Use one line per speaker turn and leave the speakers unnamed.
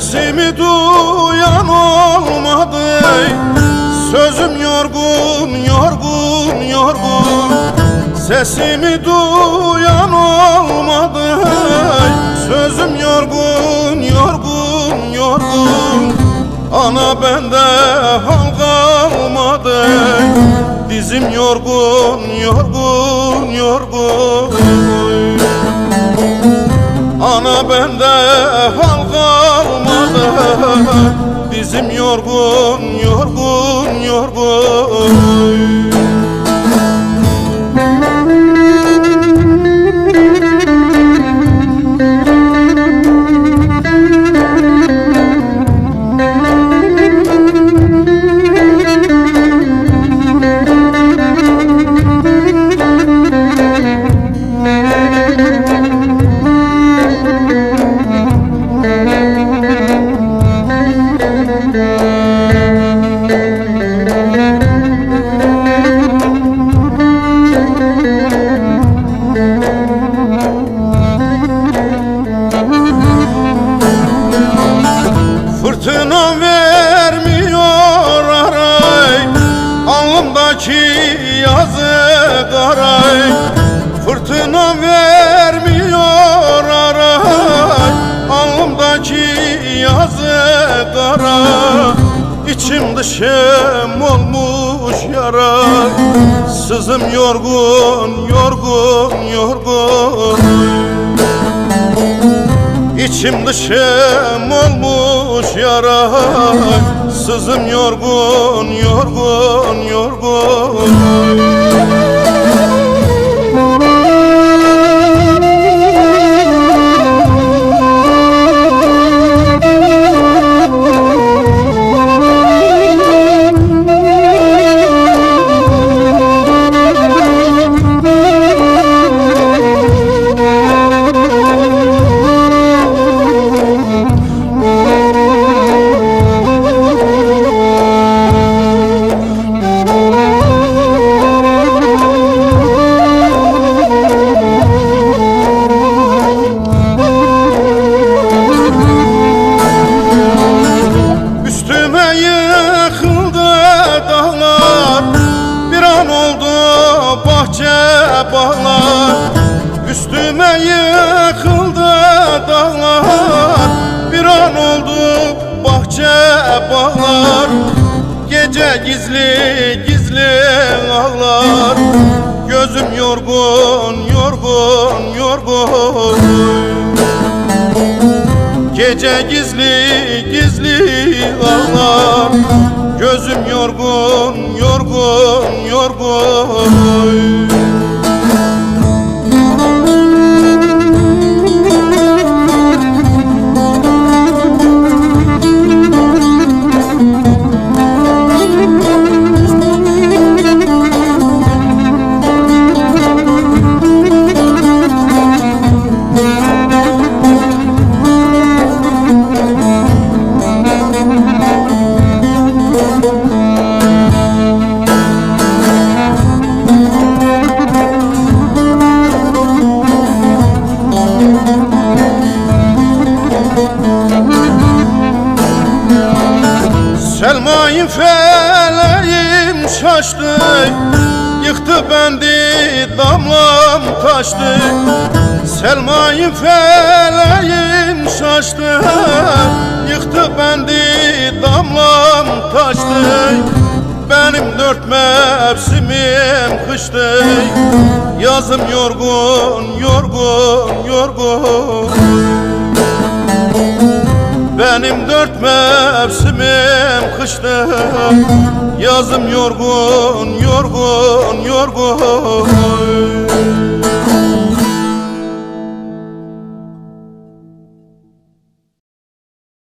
Sesimi duyan olmadı Sözüm yorgun, yorgun, yorgun. Sesimi duyan olmadı Sözüm yorgun, yorgun, yorgun. Ana bende hal kalmadı Dizim yorgun, yorgun, yorgun. Ana bende yorgun, yorgun, yorgun Sızım yorgun, yorgun, yorgun. İçim dışım olmuş yara. Sızım yorgun, yorgun, yorgun yıkıldı dağlar. Bir an oldu bahçe bağlar Gece gizli gizli ağlar. Gözüm yorgun yorgun yorgun. Gece gizli gizli ağlar. Gözüm yorgun yorgun yorgun şaştı Yıktı bendi damlam taştı. Selma'yı feleğim şaştı Yıktı bendi damlam taştı. Benim dört mevsimim kıştı Yazım yorgun, yorgun, yorgun. Benim dört mevsimim kıştı Yazım yorgun, yorgun, yorgun